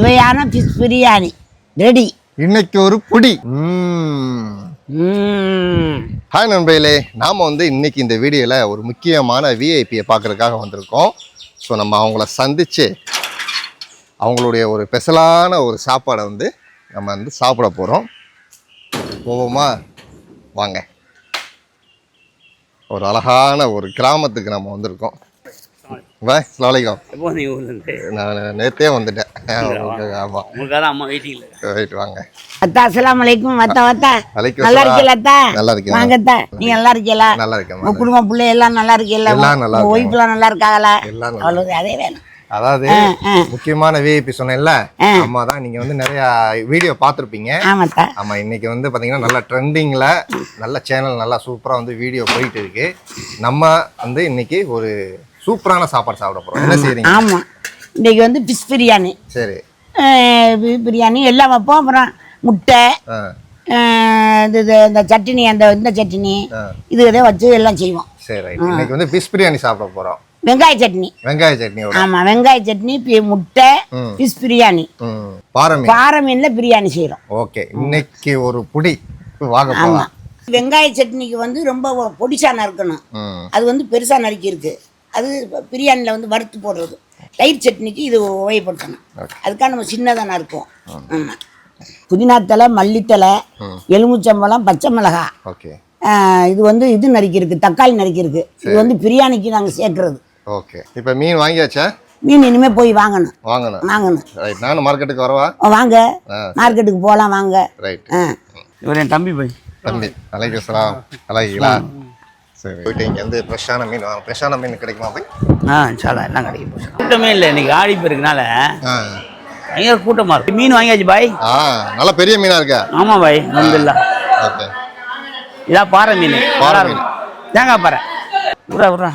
சுவையான fish biryani. Ready இன்னைக்கு ஒரு புடி. ஹாய் நண்பர்களே நாம் வந்து இன்னைக்கு இந்த வீடியோவில் ஒரு முக்கியமான விஐபியை பார்க்கறதுக்காக வந்திருக்கோம். ஸோ நம்ம அவங்கள சந்தித்து அவங்களுடைய ஒரு ஸ்பெஷலான ஒரு சாப்பாடை வந்து நம்ம வந்து சாப்பிட போகிறோம் போவோமா? வாங்க. ஒரு அழகான ஒரு கிராமத்துக்கு நம்ம வந்திருக்கோம். பாய் ஸ்லாலிகம் எப்போ வந்தீங்க ஊர்லேருந்து நான் நேற்றே வந்துட்டேன். ஆமாம் உங்களுக்காக அம்மா வெயிட்டிங்கில் ரைட் வாங்க. அத்தா அஸ்ஸலாமு அலைக்கும். வத்தா வத்தா வலைக்கும் நல்லா. இருக்கீங்களா அத்தா? நல்லா இருக்கேன். வாங்க அத்தா. நீங்க நல்லா இருக்கீங்களா நல்லா இருக்கேன் உங்க குடும்பம் பிள்ளை எல்லாம் நல்லா இருக்கீங்களா எல்லாம் நல்லா. ஒய்ஃப்லாம் நல்லா இருக்காங்களா எல்லாம் நல்லா அவ்வளவு அதே வேணும். அதாவது. முக்கியமான விஐபி சொன்னேன்ல அம்மா தான் நீங்க வந்து நிறைய வீடியோ பார்த்துருப்பீங்க. ஆமா இன்னைக்கு வந்து பாத்தீங்கன்னா நல்ல ட்ரெண்டிங்ல நல்ல சேனல் நல்லா சூப்பரா வந்து வீடியோ போயிட்டு இருக்கு. நம்ம வந்து இன்னைக்கு ஒரு சூப்பரான சாப்பாடு சாப்பிட போறோம். என்ன செய்றீங்க? ஆமா. இன்னைக்கு வந்து ஃபிஷ் பிரியாணி. சரி. பிரியாணி எல்லாம் வைப்போம். அப்புறம் முட்டை இது இந்த சட்னி அந்த இந்த சட்னி. இது இதை வச்சு எல்லாம் செய்வோம். சரி இன்னைக்கு வந்து ஃபிஷ் பிரியாணி சாப்பிட போறோம். வெங்காய சட்னி. வெங்காய சட்னியோட ஆமா வெங்காய சட்னி முட்டை. ஃபிஷ் பிரியாணி. பாரமி பாறை மீன்ல பிரியாணி செய்கிறோம் ஓகே இன்னைக்கு ஒரு புடி. வாங்க போலாம். வெங்காய சட்னிக்கு வந்து ரொம்ப பொடிசா நறுக்கணும். அது வந்து பெருசா நறுக்கி இருக்கு அது பிரியாணியில் வந்து வறுத்து போடுறது. தயிர் சட்னிக்கு இது உபயோகப்படுத்தணும். அதுக்காக நம்ம சின்னதாக ஆமாம் புதினா தலை மல்லித்தலை எலுமிச்சம்பழம் பச்சை மிளகாய் ஓகே ஆஹ் இது வந்து இது நறுக்கியிருக்கு தக்காளி நறுக்கியிருக்கு. இது வந்து பிரியாணிக்கு நாங்கள் சேர்க்கறது. ஓகே இப்போ மீன் வாங்கியாச்சா? மீன் இனிமேல் போய் வாங்கணும். வாங்கணும். வாங்கணும். ரைட் நானும் மார்க்கெட்டுக்கு வரவா? வாங்க. மார்க்கெட்டுக்கு போகலாம் வாங்க. ரைட் ஆ. இவர் என் தம்பி போய். தம்பி. அலைக்கு சலாம் சரி. போயிட்டு இங்கே வந்து ஃப்ரெஷ்ஷான மீன் வாங்க. ஃப்ரெஷ்ஷான மீன் கிடைக்குமா போய்? ஆ சாலா எல்லாம் கிடைக்கும் கூட்டமே இல்லை இன்னைக்கு ஆடி போயிருக்கனால பயங்கர கூட்டமாக இருக்கு. மீன் வாங்கியாச்சு பாய். ஆ நல்ல பெரிய மீனா இருக்கா? ஆமாம் பாய் அல்ஹம்துலில்லா ஓகே. இதான் பாறை மீன். பாறை இருக்கும். தேங்காய் பாறை. விட்றா விட்றா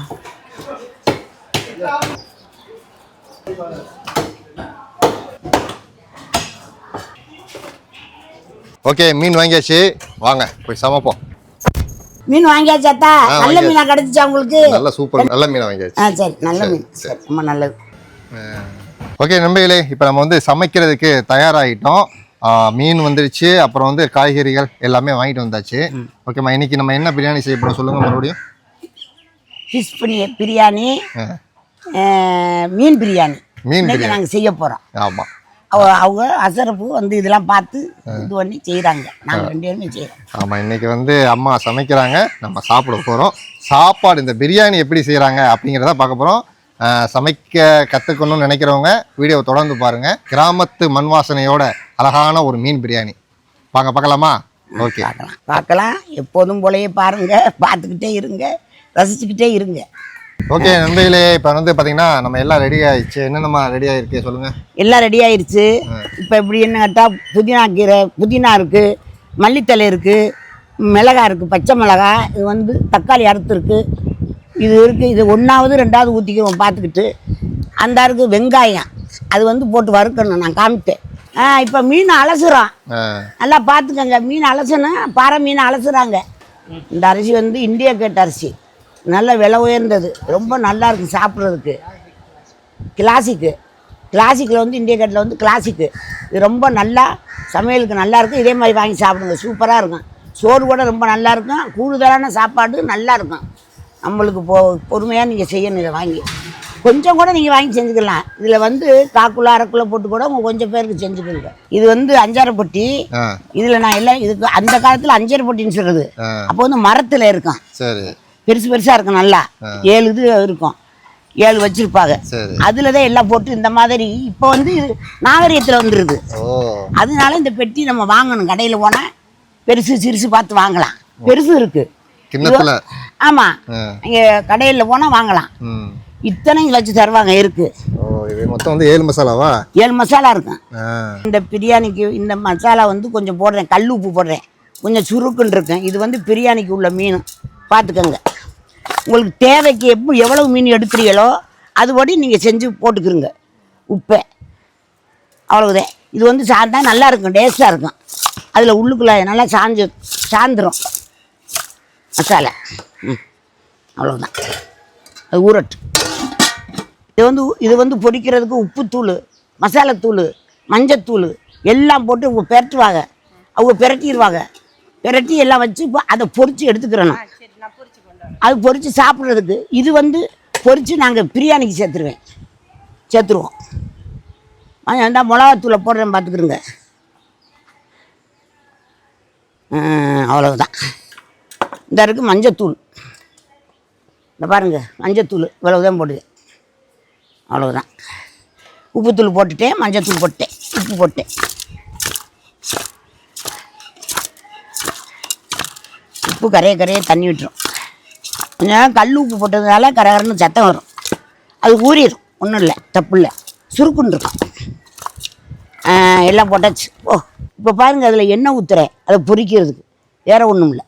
ஓகே மீன் வாங்கியாச்சு. வாங்க போய் சமைப்போம். மீன் வாங்கியாச்சாத்தா? நல்ல. மீனா கிடைச்சிச்சா உங்களுக்கு? நல்ல சூப்பர் நல்ல மீன் வாங்கியாச்சு. ஆ சரி நல்ல மீன். சரி. ரொம்ப நல்லது. ஓகே நண்பர்களே இப்போ நம்ம வந்து சமைக்கிறதுக்கு தயாராகிட்டோம் மீன் வந்துருச்சு அப்புறம் வந்து காய்கறிகள் எல்லாமே வாங்கிட்டு வந்தாச்சு. ஓகேம்மா இன்னைக்கு நம்ம என்ன பிரியாணி செய்ய போறோம் சொல்லுங்க மறுபடியும். ஃபிஷ் பிரி பிரியாணி மீன் பிரியாணி. மீன் பிரியாணி. நாங்கள் செய்ய போகிறோம் ஆமாம் அவங்க அசரப்பு வந்து இதெல்லாம் பார்த்து இது பண்ணி செய்கிறாங்க நாங்கள் ரெண்டு பேருமே செய்கிறோம் ஆமாம் இன்னைக்கு வந்து அம்மா சமைக்கிறாங்க. நம்ம சாப்பிட போகிறோம் சாப்பாடு இந்த பிரியாணி எப்படி செய்கிறாங்க அப்படிங்கிறத பார்க்க போகிறோம் சமைக்க கற்றுக்கணும்னு நினைக்கிறவங்க வீடியோவை தொடர்ந்து பாருங்கள் கிராமத்து மண் வாசனையோட அழகான ஒரு மீன் பிரியாணி. வாங்க பார்க்கலாமா? ஓகே. பார்க்கலாம். பார்க்கலாம். எப்போதும் போலயே பாருங்க. பார்த்துக்கிட்டே இருங்க. ரசிச்சுக்கிட்டே இருங்க. ஓகே நண்பர்களே இப்போ வந்து பார்த்தீங்கன்னா நம்ம எல்லாம் ரெடி ஆயிடுச்சு. என்னென்னமா ரெடி ஆயிருக்கு? சொல்லுங்கள் எல்லாம் ரெடி ஆயிருச்சு இப்போ எப்படி என்ன கேட்டால் புதினா கீரை புதினா இருக்குது மல்லித்தலை இருக்குது மிளகாய் இருக்குது பச்சை மிளகாய் இது வந்து தக்காளி அறுத்து இருக்கு. இது இருக்குது இது ஒன்றாவது ரெண்டாவது ஊற்றிக்குவோம் பார்த்துக்கிட்டு அந்த இருக்குது வெங்காயம் அது வந்து போட்டு வறுக்கணும் நான் காமிட்டேன் இப்போ மீன் அலசுறோம். நல்லா பார்த்துக்கங்க மீன் அலசணும் பாறை மீன் அலசுறாங்க. இந்த அரிசி வந்து இந்தியா கேட் அரிசி. நல்ல விலை உயர்ந்தது. ரொம்ப நல்லா இருக்கு சாப்பிட்றதுக்கு. கிளாசிக்கு கிளாசிக்கில் வந்து இந்தியா கேட்டில் வந்து கிளாசிக்கு இது ரொம்ப நல்லா சமையலுக்கு நல்லா இருக்கும். இதே மாதிரி வாங்கி சாப்பிடுங்க. சூப்பராக இருக்கும். சோறு கூட ரொம்ப நல்லா இருக்கும். கூடுதலான சாப்பாடு நல்லா இருக்கும். நம்மளுக்கு பொ பொறுமையாக நீங்கள் செய்யணும் இதை வாங்கி. கொஞ்சம் கூட நீங்கள் வாங்கி செஞ்சுக்கலாம். இதில் வந்து காக்குள்ள அரைக்குள்ள போட்டு கூட உங்கள் கொஞ்சம் பேருக்கு செஞ்சுக்கோங்க. இது வந்து அஞ்சாறு பொட்டி. ஆ. இதில் நான் எல்லாம் இதுக்கு அந்த காலத்தில் அஞ்சரை பொட்டின்னு சொல்கிறது அப்போ வந்து மரத்தில் இருக்கும். சரி. பெருசு பெருசாக இருக்கும் நல்லா. ஏழு இது இருக்கும். ஏழு வச்சுருப்பாங்க. சரி. அதில் தான் எல்லாம் போட்டு இந்த மாதிரி இப்போ வந்து இது நாகரிகத்தில் வந்துடுது அதனால இந்த பெட்டி நம்ம வாங்கணும். கடையில் போனால் பெருசு சிறுசு பார்த்து வாங்கலாம். பெருசு இருக்குது கிண்ணத்தில். ஆமாம் ஆ. இங்கே கடையில் போனால் வாங்கலாம். ம். இத்தனையும் வச்சு தருவாங்க இது மொத்தம் வந்து ஏழு மசாலாவா? ஏழு மசாலா இருக்கும். இந்த பிரியாணிக்கு இந்த மசாலா வந்து கொஞ்சம் போடுறேன். கல் உப்பு போடுறேன். கொஞ்சம் சுருக்குன்னு இருக்கும் இது வந்து பிரியாணிக்கு உள்ள மீன். பார்த்துக்கோங்க. உங்களுக்கு தேவைக்கு எப்போ எவ்வளவு மீன் எடுக்கிறீங்களோ அதுபடி நீங்கள் செஞ்சு போட்டுக்கிறங்க. உப்பை. அவ்வளவுதான். இது வந்து சாந்தா நல்லா இருக்கும் டேஸ்ட்டாக இருக்கும். அதில் உள்ளுக்குள்ள நல்லா சாஞ்சு சாந்துரும். மசாலா. ம். அவ்வளோதான் அது ஊரட்டு இது வந்து இது வந்து பொரிக்கிறதுக்கு உப்புத்தூள் மசாலாத்தூள் மஞ்சத்தூள் எல்லாம் போட்டு இவங்க பெரட்டுவாங்க. அவங்க பெரட்டிடுவாங்க பெரட்டி எல்லாம் வச்சு இப்போ அதை பொரிச்சு எடுத்துக்கிறணும். அது பொறிச்சு சாப்பிட்றதுக்கு இது வந்து பொறிச்சு நாங்கள் பிரியாணிக்கு சேர்த்துருவேன். சேர்த்துருவோம். ஏன்டா மிளகாத்தூளை போடுறேன் பார்த்துக்குறோங்க? அவ்வளவுதான். இந்த இருக்குது மஞ்சத்தூள். இந்த பாருங்க மஞ்சத்தூள் இவ்வளவுதான் போடுவேன் அவ்வளவுதான். உப்புத்தூள் போட்டுட்டேன் மஞ்சத்தூள் போட்டேன் உப்பு போட்டேன் உப்பு கரைய கரைய தண்ணி விட்டுரும். கொஞ்சம் நேரம் கல் உப்பு போட்டதுனால கரகரன்னு சத்தம் வரும். அது ஊறிடும் ஒன்றும் இல்லை. தப்பு இல்லை. சுருக்குன்னு இருக்கும் எல்லாம் போட்டாச்சு. ஓ இப்போ பாருங்கள் அதில் எண்ணெய் ஊற்றுறேன் அதை பொரிக்கிறதுக்கு வேற ஒன்றும் இல்லை.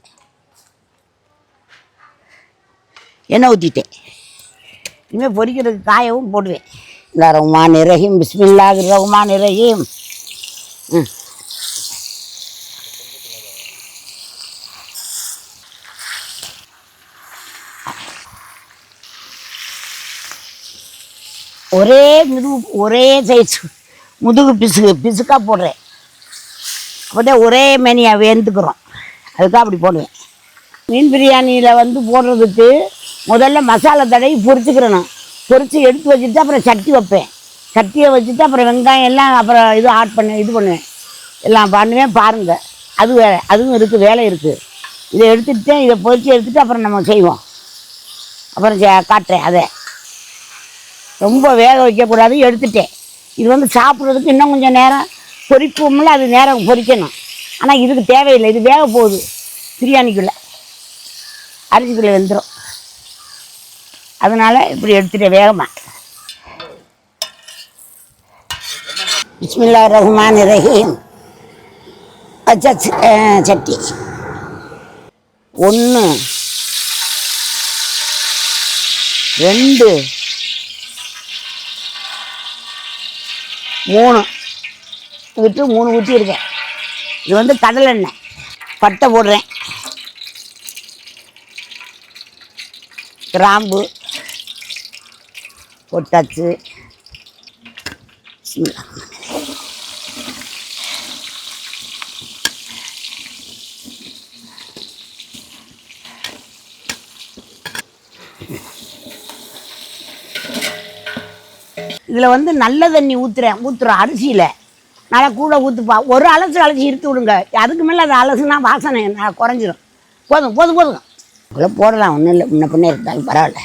எண்ணெய் ஊற்றிட்டேன் இனிமேல் பொரிக்கிறதுக்கு காயவும் போடுவேன். இந்த ரகுமான் ரஹீம். பிஸ்மில்லாஹ் ரகுமான் ரஹீம். ம். ஒரே முதுகு ஒரே சைஸ் முதுகு பிசுகு பிசுக்காக போடுறேன். அப்போதான் ஒரே மேனியாக வேந்துக்கிறோம். அதுக்காக அப்படி போடுவேன். மீன் பிரியாணியில் வந்து போடுறதுக்கு முதல்ல மசாலா தடவி பொரிச்சுக்கிறணும். பொரித்து எடுத்து வச்சுட்டு அப்புறம் சட்டி வைப்பேன். சட்டியை வச்சுட்டு அப்புறம் வெங்காயம் எல்லாம் அப்புறம் இது ஆட் பண்ணி இது பண்ணுவேன். எல்லாம் பண்ணுவேன் பாருங்கள் அது வேலை அதுவும் இருக்குது வேலை இருக்குது இதை எடுத்துட்டு இதை பொரித்து எடுத்துகிட்டு அப்புறம் நம்ம செய்வோம். அப்புறம் காட்டுறேன் அதை. ரொம்ப வேக வைக்கக்கூடாது எடுத்துட்டேன். இது வந்து சாப்பிட்றதுக்கு இன்னும் கொஞ்சம் நேரம் பொரிப்போம்ல அது நேரம் பொரிக்கணும் ஆனால் இதுக்கு தேவையில்லை. இது வேக போகுது. பிரியாணிக்குள்ளே. அரிசிக்குள்ளே வெந்துடும் அதனால் இப்படி எடுத்துட்டேன் வேகமாக பிஸ்மில்லா ரஹ்மான் ரஹீம். அச்சா சட்டி. ஒன்று ரெண்டு. மூணு. விட்டு மூணு ஊற்றிருக்கேன் இது வந்து கடலை எண்ணெய். பட்டை போடுறேன். கிராம்பு. போட்டாச்சு. இதில் வந்து நல்ல தண்ணி ஊற்றுறேன் ஊற்றுறேன் அரிசியில். நல்லா கூட ஊற்றுப்பா ஒரு அலசு அலசி இருத்து விடுங்க. அதுக்கு மேலே அது அலசுனா வாசனை நான் குறைஞ்சிரும். போதும் போதும் போதும். இவ்வளோ போடலாம். ஒன்றும் இல்லை. முன்ன பின்ன இருந்தாலும் பரவாயில்ல.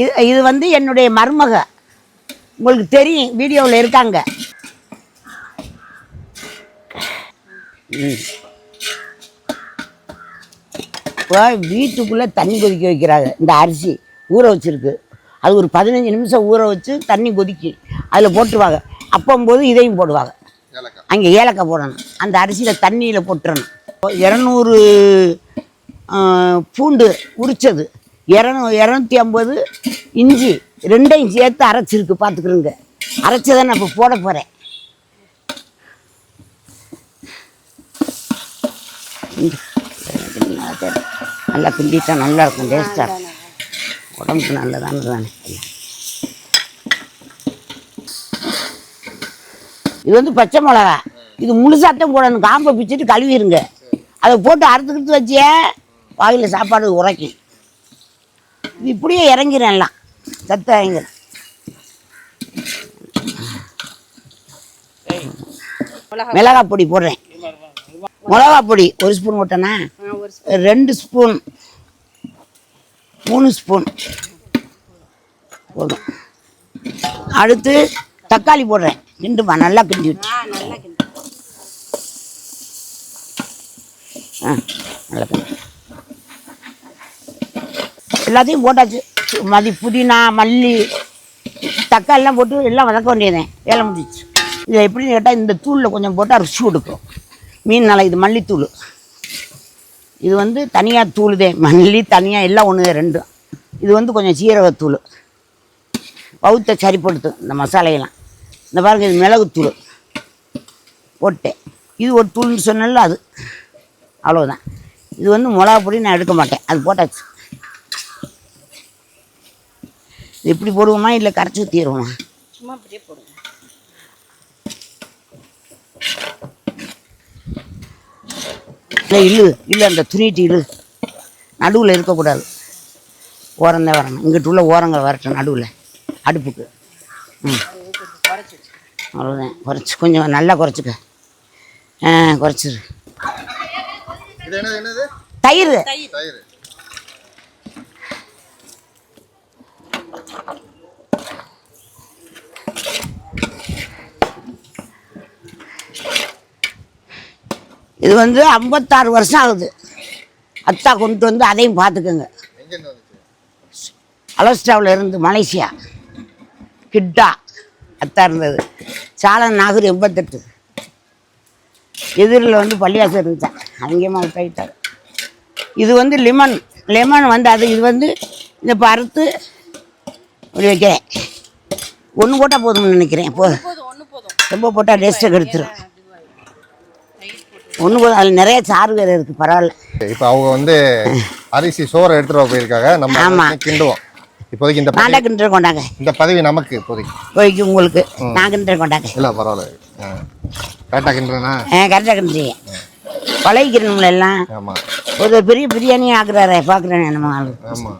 இது இது வந்து என்னுடைய மருமக. உங்களுக்கு தெரியும். வீடியோவில் இருக்காங்க. இப்போ வீட்டுக்குள்ளே தண்ணி கொதிக்க வைக்கிறாங்க. இந்த அரிசி ஊற வச்சிருக்கு. அது ஒரு பதினஞ்சு நிமிஷம் ஊற வச்சு தண்ணி கொதிக்கி. அதில் போட்டுருவாங்க. அப்பம்போது இதையும் போடுவாங்க. அங்கே ஏலக்காய் போடணும். அந்த அரிசியில் தண்ணியில் போட்டுறணும். இரநூறு பூண்டு உரிச்சது. இரநூ இரநூத்தி ஐம்பது இஞ்சி ரெண்டையும் சேர்த்து அரைச்சிருக்கு. பார்த்துக்கிறோங்க. அரைச்சதை நான் இப்போ போட போகிறேன் நல்லா கிண்டிட்டா நல்லா இருக்கும். டேஸ்ட்டாக உடம்புக்கு நல்லதானு தானே. இது வந்து பச்சை மிளகா. இது முழுசாட்டம் போடணும். காம்பை பிச்சுட்டு கழுவிடுங்க அதை போட்டு அறுத்துக்கிட்டு வச்சியே வாயில் சாப்பாடு உரைக்கும். இது இப்படியே இறங்கிடும் எல்லாம். சத்த இறங்கிடும் மிளகா பொடி போடுறேன். மிளகா பொடி ஒரு ஸ்பூன். போட்டேனா ரெண்டு ஸ்பூன். மூணு ஸ்பூன். போதும். அடுத்து தக்காளி போடுறேன். கிண்டுமா? நல்லா கிண்டி விட்டு. ஆ நல்லா கிண்டி. எல்லாத்தையும் போட்டாச்சு. மதி புதினா மல்லி தக்காளிலாம் போட்டு எல்லாம் வதக்க வேண்டியதேன் வேலை முடிஞ்சிச்சு. இதை எப்படின்னு கேட்டால் இந்த தூளில் கொஞ்சம் போட்டால் ருசி கொடுக்கும். மீன் நல்லா இது மல்லித்தூள். இது வந்து தனியாக தூள் தான். மல்லி தனியாக எல்லாம் ஒன்று ரெண்டும். இது வந்து கொஞ்சம் சீரகத்தூள். பௌத்த சரிப்படுத்தும் இந்த மசாலையெல்லாம். இந்த பாருங்க இது மிளகுத்தூள். போட்டேன். இது ஒரு தூள்னு சொன்னல அது. அவ்வளோதான் இது வந்து மிளகா பொடி நான் எடுக்க மாட்டேன். அது போட்டாச்சு. இது எப்படி போடுவோமா இல்லை கரைச்சி ஊற்றிடுவோமா சும்மா அப்படியே போடுங்க. இல்லை இழு இல்லை அந்த துணிட்டு இழு நடுவில் இருக்கக்கூடாது. ஓரம்தான் வரணும். இங்கிட்டு உள்ள ஓரங்கள் வரட்டும் நடுவில். அடுப்புக்கு. ம். அவ்வளோதான் குறைச்சி கொஞ்சம் நல்லா குறைச்சிக்க. ஆ குறைச்சிரு. தயிர். தயிர். இது வந்து ஐம்பத்தாறு வருஷம் ஆகுது. அத்தா கொண்டு வந்து அதையும் பார்த்துக்கோங்க. அலஸ்டாவில் இருந்து மலேசியா. கிட்டா அத்தா இருந்தது. சாலன் நாகூர் எண்பத்தெட்டு. எதிரில் வந்து பள்ளியாசம் இருந்துச்சான் அங்கேயுமா விட்டாயிட்டார் இது வந்து லெமன். லெமன் வந்து அது இது வந்து இந்த இப்படி வைக்கிறேன். ஒன்று போட்டால் போதும்னு நினைக்கிறேன். போ. ரொம்ப போட்டால் டேஸ்ட்டை கெடுத்துரும். ஒன்று போதும் அதில் நிறைய சாறு வேறு இருக்குது பரவாயில்ல. இப்போ அவங்க வந்து அரிசி சோறை எடுத்துட்டு வர போயிருக்காங்க. நம்ம கிண்டுவோம். இப்போதைக்கு இந்த நாண்டா கிண்டே கொண்டாங்க. இந்த பதவி நமக்கு இப்போதைக்கு. போய்க்கு உங்களுக்கு. நான் கிண்டே கொண்டாங்க. இல்லை பரவாயில்ல. கரெக்டாக கிண்டுறேனா? ஆ கரெக்டாக கிண்டுறீங்க. பழகிக்கிறணும்ல எல்லாம் ஆமாம் ஒரு பெரிய பிரியாணி ஆக்குறாரு பார்க்குறேன் நம்ம ஆளு. ஆமாம்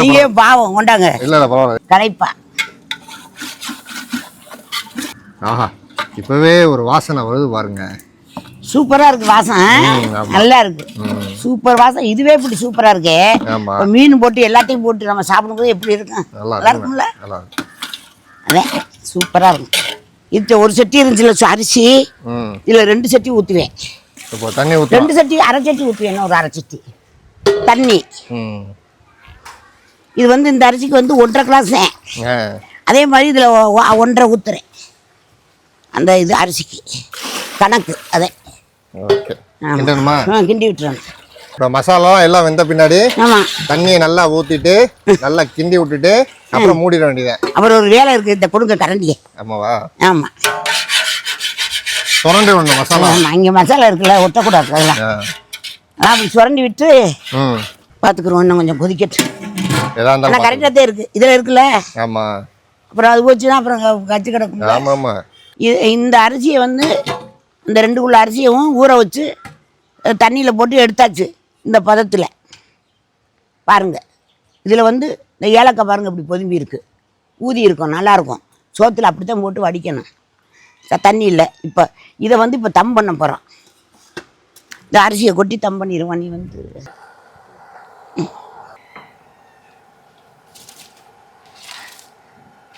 நீங்க பாவம் கொண்டாங்க. இல்லை இல்லை பரவாயில்ல. கரைப்பா ஆஹா. இப்போவே ஒரு வாசனை வருது பாருங்க. சூப்பரா இருக்கு வாசம். நல்லா இருக்கு. சூப்பர் வாசம் இதுவே இப்படி சூப்பரா இருக்கே. மீன் போட்டு எல்லாத்தையும் போட்டு நம்ம சாப்பிடும்போது எப்படி இருக்கும்? நல்லா இருக்கும்ல? அதான் சூப்பரா இருக்கும். இது ஒரு சட்டி இருந்துச்சுல அரிசி? இதுல ரெண்டு சட்டி ஊற்றுவேன் ரெண்டு சட்டி அரை சட்டி ஊற்றுவேன் ஒரு அரை சட்டி. தண்ணி. இது வந்து இந்த அரிசிக்கு வந்து ஒன்றரை கிளாஸ் அதே மாதிரி இதில் ஒன்றரை ஊற்றுறேன் அந்த இது அரிசிக்கு. கணக்கு அதே. ஓகே. ஆமா. கிண்டணுமா? கிண்டி விட்டுறேன் இப்போ மசாலா எல்லாம் வெந்த பின்னாடி தண்ணியை நல்லா ஊற்றிட்டு நல்லா கிண்டி விட்டுட்டு அப்புறம் மூடிட வேண்டியது அப்புறம் ஒரு வேலை இருக்குது இந்த கொடுங்க கரண்டியை. ஆமாவா? ஆமாம் சுரண்டி விடணும் மசாலா. இங்கே மசாலா இருக்குல்ல ஒட்டக்கூடாது அதெல்லாம். அப்படி சுரண்டி விட்டு ம். பார்த்துக்குருவோம் இன்னும் கொஞ்சம் கொதிக்கட்டு இருந்தாலும் கரெக்டாக தான் இருக்குது இதில் இருக்குல்ல? ஆமாம் அப்புறம் அது போச்சுன்னா அப்புறம் கச்சி கிடக்கும் ஆமாம். இது இந்த அரிசியை வந்து இந்த ரெண்டு குள்ள அரிசியவும் ஊற வச்சு தண்ணியில் போட்டு எடுத்தாச்சு இந்த பதத்தில். பாருங்க. இதில் வந்து இந்த ஏலக்காய் பாருங்க இப்படி பொதும்பி இருக்கு. ஊதி இருக்கும் நல்லாயிருக்கும் சோத்தில் அப்படி தான் போட்டு வடிக்கணும். தண்ணி இல்லை. இப்போ இதை வந்து இப்போ தம் பண்ண போகிறோம் இந்த அரிசியை கொட்டி தம் பண்ணிடுவோம் நீ வந்து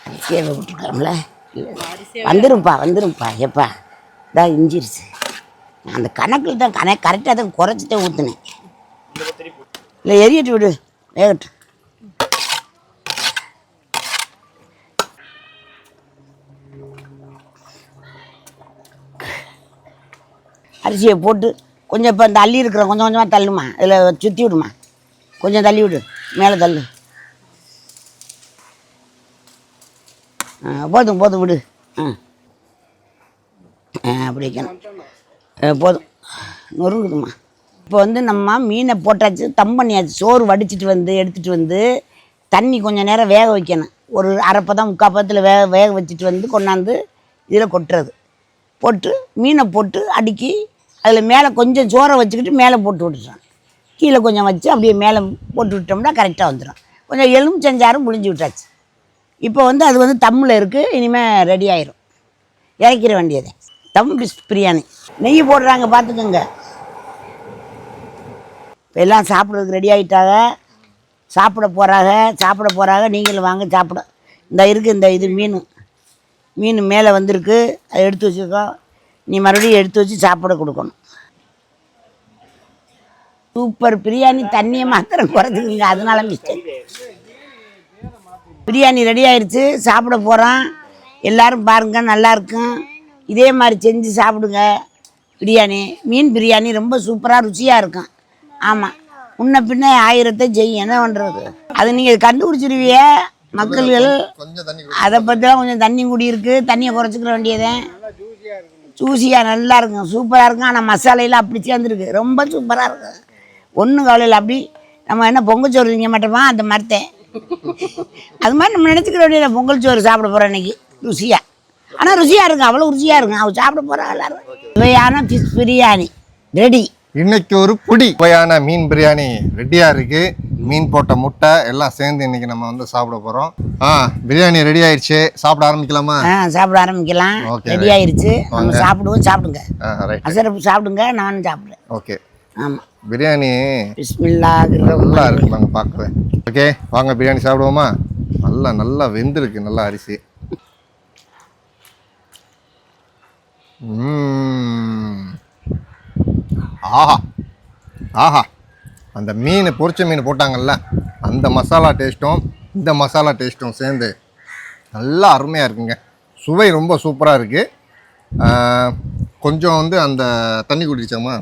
அரிசியை விட்டுட்டோம்ல வந்துரும்ப்பா வந்துரும்ப்பா எப்பா இதான் இஞ்சிருச்சு. அந்த கணக்கில் தான் கணக்கு கரெக்டாக தான் குறைச்சி தான் ஊற்றுனேன் இல்லை எரியட்டு விடு. வேகட்டும். அரிசியை போட்டு கொஞ்சம் இப்போ இந்த அள்ளி இருக்கிற கொஞ்சம் கொஞ்சமாக தள்ளுமா? இதில் சுற்றி விடுமா? கொஞ்சம் தள்ளி விடு. மேலே தள்ளு. ஆ, போதும் போதும் விடு. ஆ. ஆ, அப்படி வைக்கணும் போதும். நொறுங்குதும்மா இப்போ வந்து நம்ம மீனை போட்டாச்சு தம் பண்ணியாச்சு சோறு வடிச்சிட்டு வந்து எடுத்துகிட்டு வந்து தண்ணி கொஞ்சம் நேரம் வேக வைக்கணும். ஒரு அரைப்பதம் முக்கால் பதத்தில் வேக வேக வச்சுட்டு வந்து கொண்டாந்து இதில் கொட்டுறது. போட்டு மீனை போட்டு அடுக்கி அதில் மேலே கொஞ்சம் சோறை வச்சுக்கிட்டு மேலே போட்டு விட்டுறோம் கீழே கொஞ்சம் வச்சு அப்படியே மேலே போட்டு விட்டோம்னா கரெக்டாக வந்துடும் கொஞ்சம் எலுமிச்சஞ்சாரும் புழிஞ்சு விட்டாச்சு. இப்போ வந்து அது வந்து தம்மில் இருக்குது இனிமேல் ரெடி ஆயிரும். இறக்கிற வேண்டியது. தம் பிஸ் பிரியாணி. நெய் போடுறாங்க பார்த்துக்கோங்க. எல்லாம் சாப்பிட்றதுக்கு ரெடி ஆகிட்டாங்க சாப்பிட போகிறாங்க சாப்பிட போகிறாங்க நீங்களும் வாங்க சாப்பிட. இந்த இருக்குது இந்த இது மீன். மீன் மேலே வந்திருக்கு. அதை எடுத்து வச்சுருக்கோம் நீ மறுபடியும் எடுத்து வச்சு சாப்பிட கொடுக்கணும். சூப்பர் பிரியாணி தண்ணியை மாத்திரம் குறைச்சிக்கிங்க. அதனால மிஸ்டேக் பிரியாணி ரெடி ஆயிடுச்சு சாப்பிட போகிறோம் எல்லாரும் பாருங்கள் நல்லாயிருக்கும் இதே மாதிரி செஞ்சு சாப்பிடுங்க. பிரியாணி மீன் பிரியாணி ரொம்ப சூப்பராக ருசியாக இருக்கும். ஆமாம் முன்ன பின்ன ஆயிரத்தை செய்யும் என்ன பண்ணுறது அது நீங்கள் கண்டுபிடிச்சிருவிய மக்கள்கள். அதை பற்றிலாம் கொஞ்சம் தண்ணி குடி இருக்குது தண்ணியை குறைச்சிக்கிற வேண்டியதேன் ஜூஸியாக நல்லா இருக்கும். சூப்பராக இருக்கும். ஆனால் மசாலையெல்லாம் அப்படி சேர்ந்துருக்கு. ரொம்ப சூப்பராக இருக்கும். ஒன்றும் கவலையில் அப்படி நம்ம என்ன பொங்கல் சோறு திங்க மாட்டோமா? அந்த மரத்தை. அது மாதிரி நம்ம நினச்சிக்கிற வேண்டியது பொங்கல் சோறு சாப்பிட போகிறோம் இன்னைக்கு. ருசியாக ஆனால் ருசியாக இருக்கும் அவ்வளோ ருசியாக இருக்கும் அவள் சாப்பிட போகிறா எல்லாரும். சுவையான ஃபிஷ் பிரியாணி. ரெடி இன்னைக்கு ஒரு புடி. சுவையான மீன் பிரியாணி. ரெடியா இருக்கு. மீன் போட்ட முட்டை எல்லாம் சேர்ந்து இன்னைக்கு நம்ம வந்து சாப்பிட போறோம். ஆ பிரியாணி ரெடி ஆயிடுச்சு. சாப்பிட ஆரம்பிக்கலாமா? ஆ சாப்பிட ஆரம்பிக்கலாம். ரெடி ஆயிருச்சு. நம்ம சாப்பிடுவோம் சாப்பிடுங்க. அசரப்பு சாப்பிடுங்க நானும் சாப்பிடுறேன். ஓகே ஆமாம் பிரியாணி பிஸ்மில்லா நல்லா இருக்கு நாங்கள் பார்க்கவே. ஓகே வாங்க பிரியாணி சாப்பிடுவோமா? நல்லா நல்லா வெந்திருக்கு நல்லா அரிசி. ஆஹா. ஆஹா. அந்த மீன் பொரிச்ச மீன் போட்டாங்கல்ல அந்த மசாலா டேஸ்ட்டும் இந்த மசாலா டேஸ்ட்டும் சேர்ந்து நல்லா அருமையாக இருக்குங்க. சுவை ரொம்ப சூப்பராக இருக்குது கொஞ்சம் வந்து அந்த தண்ணி குடிச்சாமா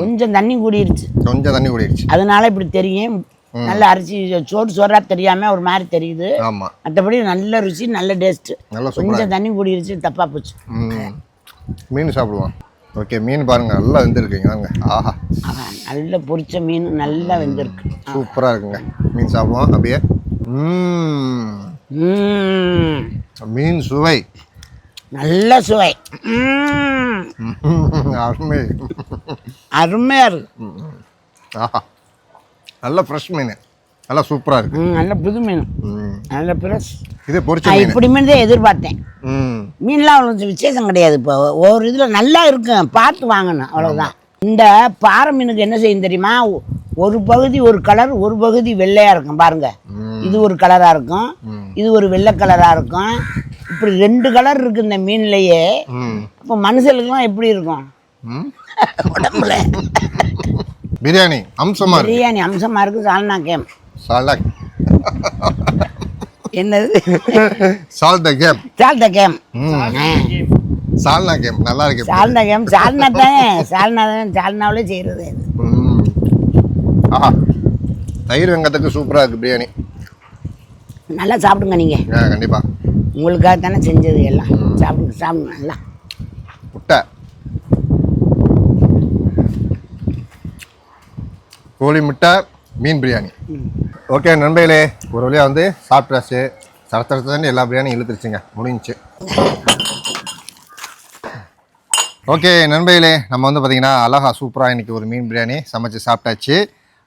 கொஞ்சம் தண்ணி கூடிருச்சு. கொஞ்சம் தண்ணி குடிச்சு அதனால இப்படி தெரியும் நல்ல அரிசி சோறு சோறா தெரியாம ஒரு மாதிரி தெரியுது. ஆமாம் மற்றபடி நல்ல ருசி நல்ல டேஸ்ட் கொஞ்சம் தண்ணி கூடிருச்சு தப்பா போச்சு. மீன் சாப்பிடுவோம் ஓகே மீன் பாருங்க நல்லா வெந்திருக்குங்க வாங்க. ஆஹா. நல்ல பொரிச்ச மீன் நல்லா வெந்திருக்கு. சூப்பராக இருக்குங்க. மீன் சாப்பிடுவோம் அப்படியே. மீன் சுவை. நல்ல சுவை. அருமை. அருமையா இருக்கு. ஆஹா. நல்ல ஃப்ரெஷ் மீன். நல்லா சூப்பராக இருக்கு. நல்ல புது மீன். நல்ல பிரஸ் இது பொரிச்ச மீன். இப்படி மீன் தான் எதிர்பார்த்தேன். மீன்லாம் அவ்வளோ விசேஷம் கிடையாது இப்போ. ஒரு இதில் நல்லா இருக்கும் பார்த்து வாங்கணும். அவ்வளோதான் இந்த பாறை மீனுக்கு என்ன செய்யும் தெரியுமா? ஒரு பகுதி ஒரு கலர் ஒரு பகுதி வெள்ளையாக இருக்கும். பாருங்க. இது ஒரு கலராக இருக்கும். இது ஒரு வெள்ளை கலராக இருக்கும். இப்படி ரெண்டு கலர் இருக்கு இந்த மீன்லேயே. இப்போ மனுஷனுக்குலாம் எப்படி இருக்கும்? உடம்புல. பிரியாணி அம்சமாக பிரியாணி அம்சமாக இருக்கு. சால்னா கேம். சால்டா என்னது? சால்டா கேம் சால்னா கேம் ம் சால்னா கேம் நல்லா இருக்கு. சால்னா கேம் சால்னா தானே. சால்னா தான். சால்னாவிலே செய்கிறது ம். ஆஹா. தயிர் வெங்கத்துக்கு சூப்பராக இருக்குது பிரியாணி. நல்லா சாப்பிடுங்க நீங்கள் ஆ கண்டிப்பாக உங்களுக்காக தானே செஞ்சது எல்லாம். சாப்பிடுங்க சாப்பிடுங்க நல்லா. முட்டை. கோழி முட்டை. மீன் பிரியாணி. ஓகே நண்பர்களே ஒரு வழியாக வந்து சாப்பிட்டாச்சு. சரத்தரத்தன்னு எல்லா பிரியாணியும் இழுத்துருச்சுங்க. முடிஞ்சுச்சு. ஓகே நண்பர்களே நம்ம வந்து பார்த்திங்கன்னா அழகா சூப்பராக இன்றைக்கி ஒரு மீன் பிரியாணி சமைச்சு சாப்பிட்டாச்சு.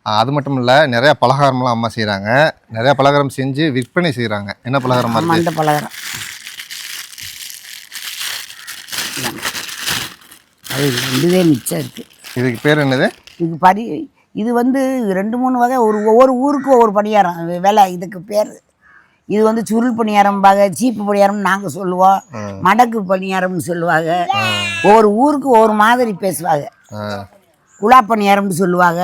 அது மட்டும் இல்லை நிறையா பலகாரம்லாம் அம்மா செய்கிறாங்க நிறையா பலகாரம் செஞ்சு விற்பனை செய்கிறாங்க என்ன இருக்குது அந்த பலகாரம். அது இதுவே மிச்சம் இருக்குது இதுக்கு பேர் என்னது? இது படி இது வந்து ரெண்டு மூணு வகை. ஒரு ஒவ்வொரு ஊருக்கு ஒவ்வொரு பணியாரம். விலை இதுக்கு பேர். இது வந்து சுருள் பணியாரம்பாங்க சீப்பு பணியாரம் நாங்கள் சொல்லுவோம். மடக்கு பணியாரம்னு சொல்லுவாங்க. ஒவ்வொரு ஊருக்கு ஒவ்வொரு மாதிரி பேசுவாங்க. குழா பணியாரம்னு சொல்லுவாங்க.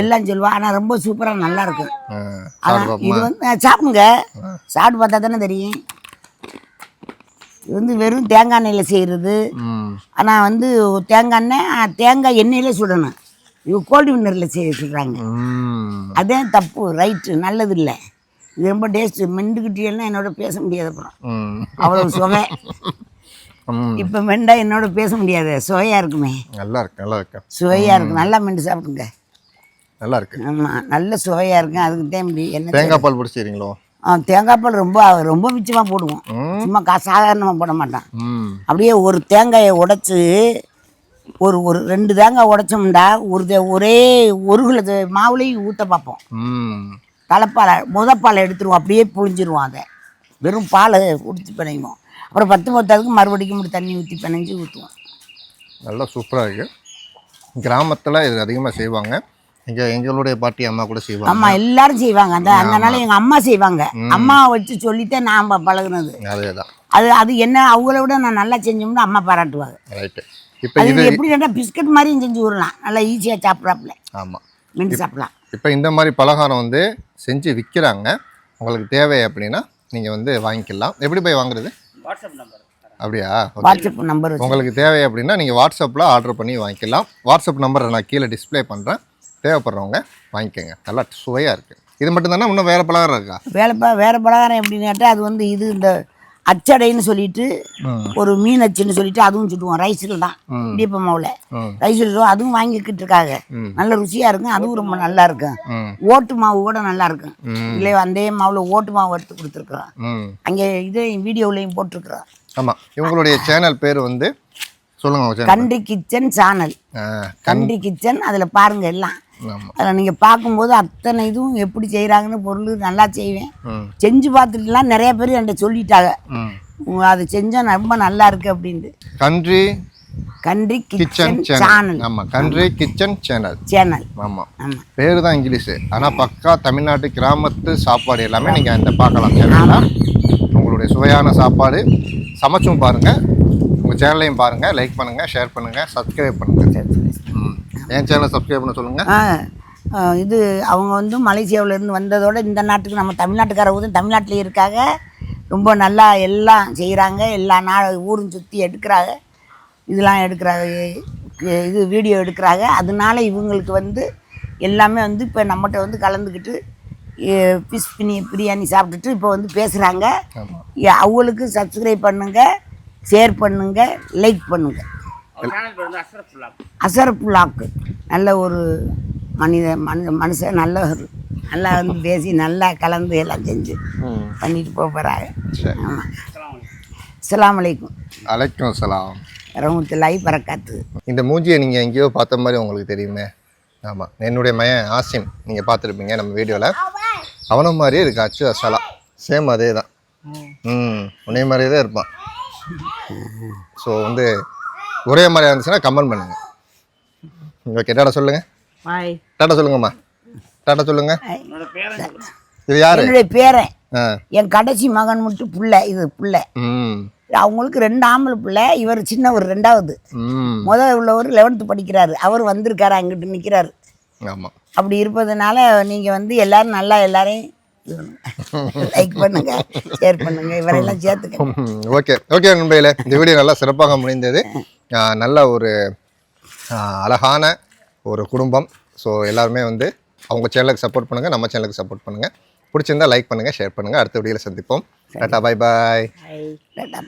எல்லாம் சொல்லுவாங்க ஆனால் ரொம்ப சூப்பராக நல்லா இருக்கும் ஆனால் இது வந்து சாப்பிடுங்க. சாப்பிட்டு பார்த்தா தானே தெரியும். இது வந்து வெறும் தேங்காய் எண்ணெயில் செய்கிறது ஆனால் வந்து தேங்காய் எண்ணெய் தேங்காய் எண்ணெயிலே சுடணும். இது கோல்டு வின்னரில் ம். அதே தப்பு ரைட்டு நல்லது இல்லை இது ரொம்ப டேஸ்ட்டு மெண்டுக்கிட்டேன்னா என்னோட பேச முடியாது அப்புறம். அவ்வளோ சுவை. இப்போ மெண்டா என்னோட பேச முடியாது. சுவையாக இருக்குமே. நல்லா இருக்கு நல்லா இருக்கு. சுவையாக இருக்கும் நல்லா மெண்டு சாப்பிடுங்க. நல்லா இருக்கு. ஆமாம் நல்ல சுவையாக இருக்கும் அதுக்கு தான் இப்படி என்ன தேங்காய் பால் பிடிச்சிக்கிறீங்களோ ஆ, தேங்காய் பால் ரொம்ப ரொம்ப மிச்சமாக போடுவோம். சும்மா கா சாதாரணமாக போட மாட்டான் அப்படியே ஒரு தேங்காயை உடைச்சு ஒரு ஒரு ரெண்டு தேங்காய் உடைச்சோம்டா ஒரு ஒரே ஒரு கிலோ மாவுலையும் ஊற்ற பார்ப்போம் தலைப்பாலை முதப்பாலை எடுத்துருவோம் அப்படியே புழிஞ்சிருவோம் அதை. வெறும் பாலை ஊற்றி பிணைவோம். அப்புறம் பத்து பத்தாவதுக்கு மறுபடியும் இப்படி தண்ணி ஊற்றி பிணைஞ்சு ஊற்றுவோம் நல்லா சூப்பராக இருக்கு. கிராமத்தில் இது அதிகமாக செய்வாங்க. இங்கே எங்களுடைய பாட்டி அம்மா கூட செய்வாங்க. ஆமாம் எல்லாரும் செய்வாங்க. அந்த அதனால எங்கள் அம்மா செய்வாங்க. அம்மாவை வச்சு சொல்லித்தான் ப- பழகுனது. அதே தான் அது அது என்ன அவங்கள விட நான் நல்லா செஞ்சோம்னு அம்மா பாராட்டுவாங்க. ரைட்டு இப்போ இது எப்படி கேட்டால் பிஸ்கட் மாதிரியும் செஞ்சு விடலாம் நல்லா ஈஸியாக சாப்பிட்றாப்புல ஆமாம் மீன் சாப்பிடலாம். இப்போ இந்த மாதிரி பலகாரம் வந்து செஞ்சு விற்கிறாங்க உங்களுக்கு தேவை அப்படின்னா நீங்கள் வந்து வாங்கிக்கலாம். எப்படி போய் வாங்குறது? வாட்ஸ்அப் நம்பர் அப்படியா. வாட்ஸ்அப் நம்பர் உங்களுக்கு தேவை அப்படின்னா நீங்கள் வாட்ஸ்அப்பில் ஆர்டர் பண்ணி வாங்கிக்கலாம். வாட்ஸ்அப் நம்பரை நான் கீழே டிஸ்ப்ளே பண்ணுறேன் தேவைப்படுறவங்க வாங்கிக்கோங்க. நல்லா சுவையாக இருக்குது இது மட்டும் தானே இன்னும் வேறு பலகாரம் இருக்கா? வேலைப்பா வேறு பலகாரம் எப்படின்னு கேட்டால் அது வந்து இது இந்த அச்சடைன்னு சொல்லிட்டு. ஒரு மீன் அச்சுன்னு சொல்லிட்டு அதுவும் சுட்டுவோம். ரைஸில் தான். இடியப்ப மாவில். ரைஸில் அதுவும் வாங்கிக்கிட்டு இருக்காங்க. நல்ல ருசியாக இருக்கும். அதுவும் ரொம்ப நல்லா இருக்கும். ஓட்டு மாவு கூட நல்லா இருக்கும். இல்லை அந்த மாவில் ஓட்டு மாவு எடுத்து கொடுத்துருக்குறோம். அங்கே இது வீடியோவிலையும் போட்டிருக்கிறோம். ஆமாம் இவங்களுடைய சேனல் பேர் வந்து சொல்லுங்க country kitchen channel country kitchen அதில் பாருங்க எல்லாம். அதில் நீங்கள் பார்க்கும்போது அத்தனை இதுவும் எப்படி செய்கிறாங்கன்னு பொருள் நல்லா செய்வேன். செஞ்சு பார்த்துட்டுலாம் நிறைய பேர் என்கிட்ட சொல்லிட்டாங்க. அது செஞ்சால் ரொம்ப நல்லா இருக்கு அப்படின்ட்டு. Country country kitchen channel. ஆமாம் கண்ட்ரி கிச்சன் சேனல். சேனல். ஆமாம் பேர் தான் இங்கிலீஷு. ஆனால் பக்கா தமிழ்நாட்டு கிராமத்து சாப்பாடு எல்லாமே நீங்கள் இந்த பார்க்கலாம் சேனலில். உங்களுடைய சுவையான சாப்பாடு சமைச்சும் பாருங்கள் உங்கள் சேனலையும் பாருங்கள் லைக் பண்ணுங்கள் ஷேர் பண்ணுங்கள் சப்ஸ்கிரைப் பண்ணுங்கள் என் சேனலை சப்ஸ்கிரைப் பண்ண சொல்லுங்கள் இது அவங்க வந்து மலேசியாவிலேருந்து வந்ததோட இந்த நாட்டுக்கு நம்ம தமிழ்நாட்டுக்காரவங்க தமிழ்நாட்டிலே இருக்காங்க. ரொம்ப நல்லா எல்லாம் செய்கிறாங்க எல்லா நா ஊரும் சுற்றி எடுக்கிறாங்க. இதெல்லாம் எடுக்கிறாங்க. இது வீடியோ எடுக்கிறாங்க. அதனால இவங்களுக்கு வந்து எல்லாமே வந்து இப்போ நம்மகிட்ட வந்து கலந்துக்கிட்டு ஃபிஷ் பினி பிரியாணி சாப்பிட்டுட்டு இப்போ வந்து பேசுகிறாங்க அவங்களுக்கு சப்ஸ்கிரைப் பண்ணுங்கள் ஷேர் பண்ணுங்கள் லைக் பண்ணுங்கள் அசரப்புல்லாக்கு நல்ல ஒரு மனித மனு மனுஷன் நல்ல ஒரு நல்லா வந்து பேசி நல்லா கலந்து எல்லாம் செஞ்சு பண்ணிட்டு போக போகிறாங்க ஆமாம் அஸ்ஸலாமு அலைக்கும். அலைக்கும். சலாம் ரஹமத்துல்லாஹி பரக்காத்து இந்த மூஞ்சியை நீங்கள் எங்கேயோ பார்த்த மாதிரி உங்களுக்கு தெரியுமே. ஆமாம் என்னுடைய மயன் ஆசிம் நீங்கள் பார்த்துருப்பீங்க நம்ம வீடியோவில் அவனை மாதிரியே இருக்கு அச்சு அசலா சேம் அதே தான் ம். உன்னைய மாதிரியே தான் இருப்பான். ஸோ வந்து ஒரே மாதிரியா இருந்துச்சுன்னா கமெண்ட் பண்ணுங்க. ஓகே டாடா சொல்லுங்க. டாடா சொல்லுங்கம்மா. டாடா சொல்லுங்க. என்னோட பேரை சொல்லு. இது யாரு? என்னுடைய பேரன். என் கடைசி மகன் மட்டும் புள்ள இது புள்ள. ம். அவங்களுக்கு ரெண்டு ஆம்பளை பிள்ளை இவர் சின்னவர் ரெண்டாவது. ம். முதல் உள்ளவர் லெவன்த்து படிக்கிறாரு. அவர் வந்திருக்காரு அங்கிட்டு நிற்கிறாரு ஆமாம் அப்படி இருப்பதனால நீங்கள் வந்து எல்லாரும் நல்லா எல்லாரையும் லைக் பண்ணுங்க ஷேர் பண்ணுங்க இவரெல்லாம் சேர்த்துக்க ஓகே ஓகே நண்பர்களே இந்த வீடியோ நல்லா சிறப்பாக முடிந்தது. நல்ல ஒரு அழகான ஒரு குடும்பம். ஸோ எல்லாருமே வந்து அவங்க சேனலுக்கு சப்போர்ட் பண்ணுங்கள் நம்ம சேனலுக்கு சப்போர்ட் பண்ணுங்கள் பிடிச்சிருந்தா லைக் பண்ணுங்கள் ஷேர் பண்ணுங்கள் அடுத்த வீடியோவில் சந்திப்போம். Tata bye bye tata